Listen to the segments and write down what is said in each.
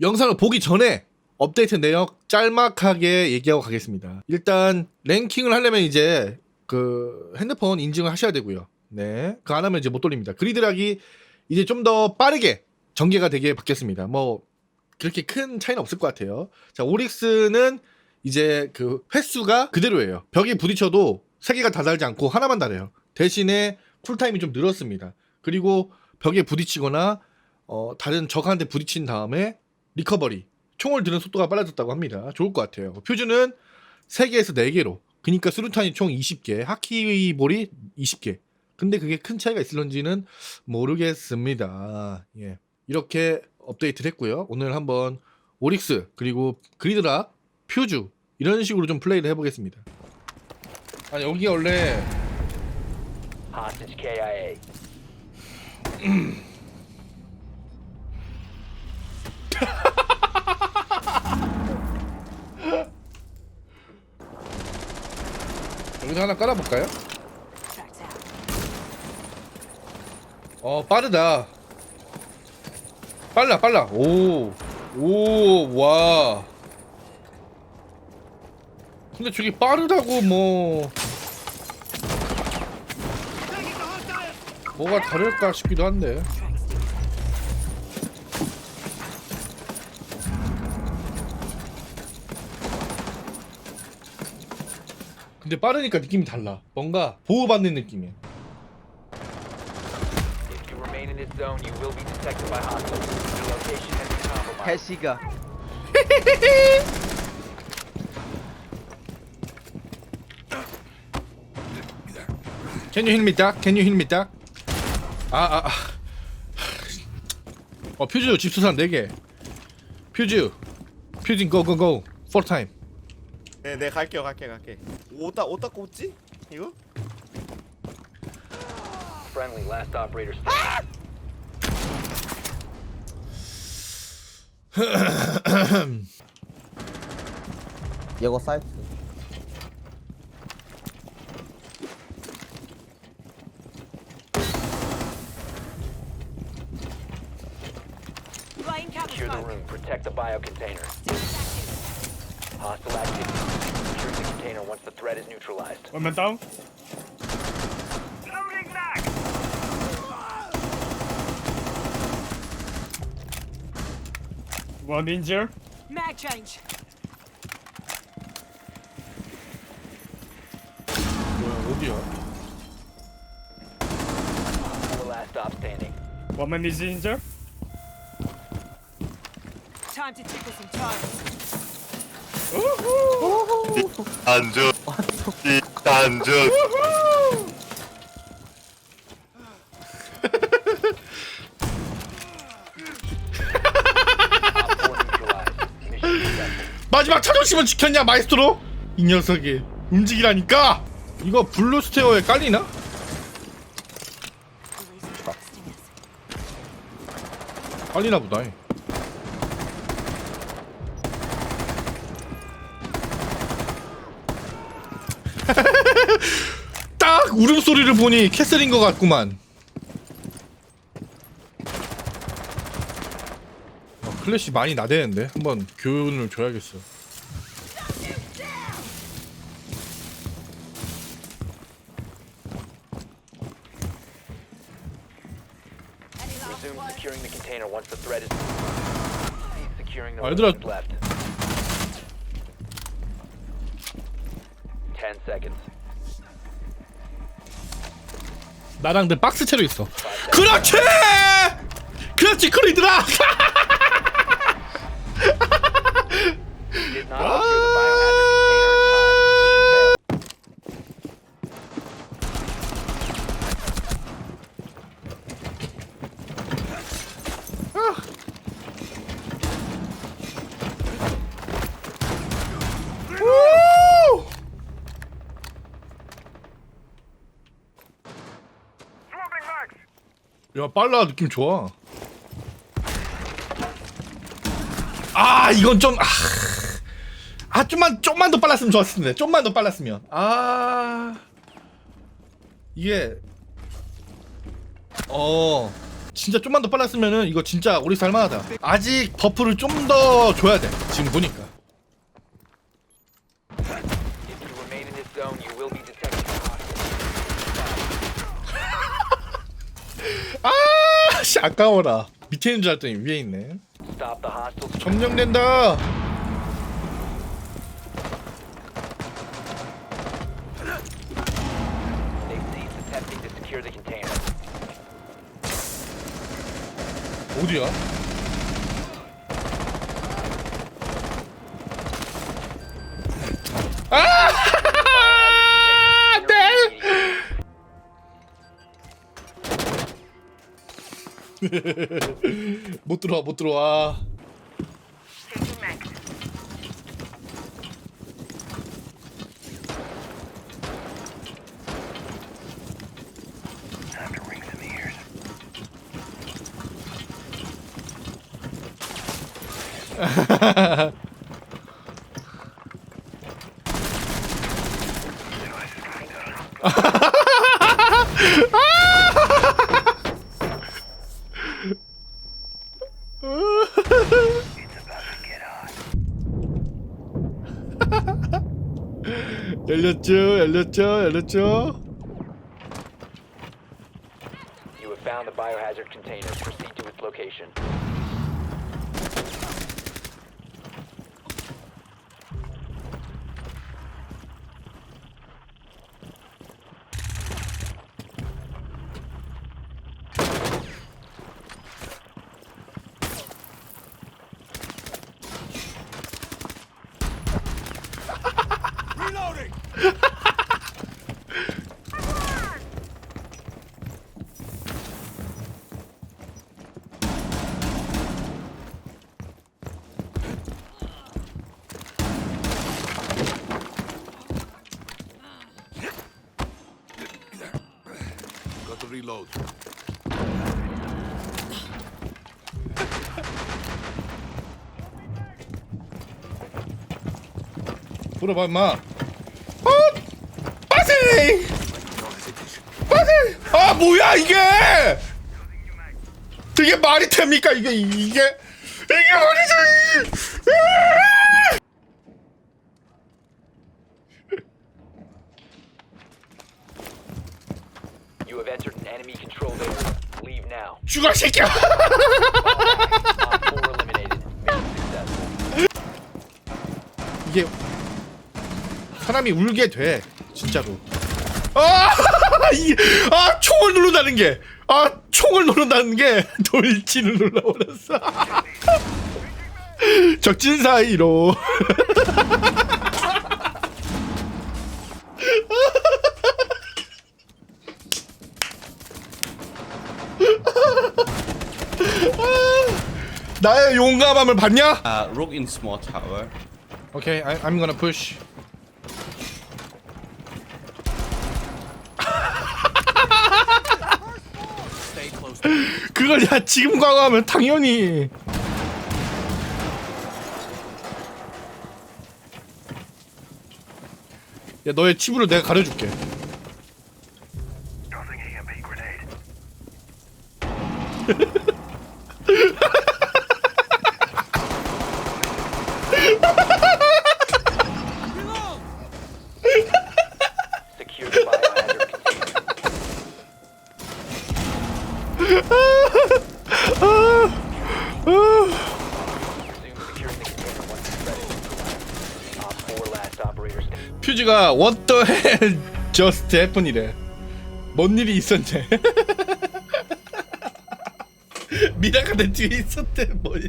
영상을 보기 전에 업데이트 내역 짤막하게 얘기하고 가겠습니다. 일단 랭킹을 하려면 이제 그 핸드폰 인증을 하셔야 되고요. 네. 그거 안 하면 이제 못 돌립니다. 그리드락이 이제 좀 더 빠르게 전개가 되게 바뀌었습니다. 뭐 그렇게 큰 차이는 없을 것 같아요. 자, 오릭스는 이제 그 횟수가 그대로예요. 벽에 부딪혀도 세 개가 다 달지 않고 하나만 달아요. 대신에 쿨타임이 좀 늘었습니다. 그리고 벽에 부딪히거나 어, 다른 적한테 부딪힌 다음에 리커버리 총을 드는 속도가 빨라졌다고 합니다. 좋을 것 같아요. 퓨즈는 3개에서 4개로 그러니까 수류탄이 총 20개, 하키볼이 20개. 근데 그게 큰 차이가 있을런지는 모르겠습니다. 예. 이렇게 업데이트를 했고요. 오늘 한번 오릭스 그리고 그리드락, 퓨즈 이런 식으로 좀 플레이를 해보겠습니다. 아 여기 원래 Hostage KIA. 여기서 하나 깔아볼까요? 어 빠르다. 빨라 빨라. 오오와. 근데 저기 빠르다고 뭐. 뭐가 다를까 싶기도 한데 근데 빠르니까 느낌이 달라 뭔가 보호받는 느낌이야 If you remain in this zone, you will be detected by hostiles. Your location has been compromised. 개시가 Can you hear me 딱? Can you hear me 딱? 아아 아. 어 퓨즈 집수산 4개 퓨즈 퓨징 고고고 4 타임 네, 네 갈게요, 갈게, 갈게. 옷다 옷다 꽂지? 이거? Friendly, last operator standing. 이거 사이트 Laying cover Secure the smoke. room. Protect the bio container. Hostile activity. container once the threat is neutralized. One minute. down. Loading back. One ninja. Mag change. Well. The last stop standing. One is injured. Time to tickle some tires. 안전. 안전. Op 4 neutralized. Mission successful. 마지막 차조심은 지켰냐 마에스트로? 이 녀석이 움직이라니까 이거 블루 스테어에 깔리나? 깔리나 보다 딱 울음소리를 보니 캐슬인 것 같구만 어, 클래시 많이 나대는데 한번 교훈을 줘야겠어 Resume securing the container once the threat is. Securing the 아, 얘들아. left. Seconds. 나랑 내 박스 채로 있어 그렇지! 그렇지 크리드라 Did not secure the biohazard container in time. Mission failed. 야 빨라. 느낌 좋아. 아 이건 좀 아, 아 좀만 좀만 더 빨랐으면 좋았을 텐데 좀만 더 빨랐으면. 아. 이게. 어. 진짜 좀만 더 빨랐으면은 이거 진짜 우리 살만하다. 아직 버프를 좀 더 줘야 돼. 지금 보니까. If you remain in this zone, you will be detected. 아, 씨 아까워라. 밑에 있는 줄 알았더니 위에 있네. 점령된다. 어디야? 못 들어와 못 들어와. 열렸죠 열렸죠 열렸죠. You have found the biohazard container. Proceed to its location. Reload. 물어봐 임마. 어? 빠세! 빠세! 아 뭐야 이게? 이게 말이 됩니까 이게 이게 이게 말이 돼? You have entered an enemy controlled area. Leave now. 죽어 새끼야! Op 4 eliminated. Mission successful. 이게 사람이 울게 돼 진짜로. 아, 이, 아 총을 누른다는 게, 아 총을 누른다는 게 돌진을 눌러버렸어. 적진 사이로. 나의 용감함을 봤냐? Uh, rook in small tower. Okay, I, I'm gonna push. 그걸 야 지금 광고하면 당연히 야 너의 치부를 내가 가려줄게 Secure the biohazard container. Resume securing the container once it's ready. Op 4 last operator standing. 퓨즈가 what the hell just happen이래. 뭔 일이 있었네 미라가 내 뒤에 있었대 뭐야?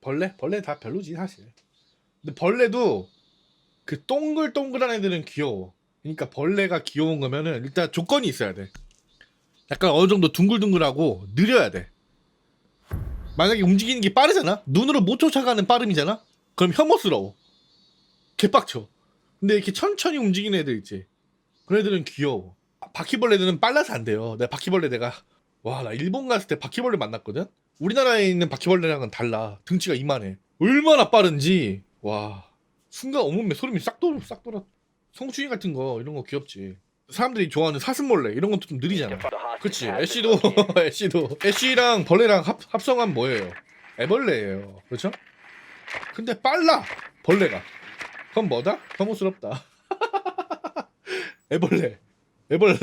벌레? 벌레 다 별로지 사실. 근데 벌레도 그 동글동글한 애들은 귀여워 그러니까 벌레가 귀여운 거면은 일단 조건이 있어야 돼 약간 어느 정도 둥글둥글하고 느려야 돼 만약에 움직이는 게 빠르잖아 눈으로 못 쫓아가는 빠름이잖아 그럼 혐오스러워. 개빡쳐. 근데 이렇게 천천히 움직이는 애들 있지. 그런 애들은 귀여워. 바퀴벌레들은 빨라서 안 돼요. 내가 바퀴벌레 내가 와 나 일본 갔을 때 바퀴벌레 만났거든. 우리나라에 있는 바퀴벌레랑은 달라. 등치가 이만해. 얼마나 빠른지 와 순간 온몸에 소름이 싹 돌, 싹 돌아. 성충이 같은 거 이런 거 귀엽지. 사람들이 좋아하는 사슴벌레 이런 것도 좀 느리잖아. 그치 애쉬도. 애쉬도 애쉬랑 벌레랑 합, 합성하면 뭐예요? 애벌레예요. 그렇죠? 근데 빨라 벌레가. 그건 뭐다? 혐오스럽다. 애벌레. 애벌레.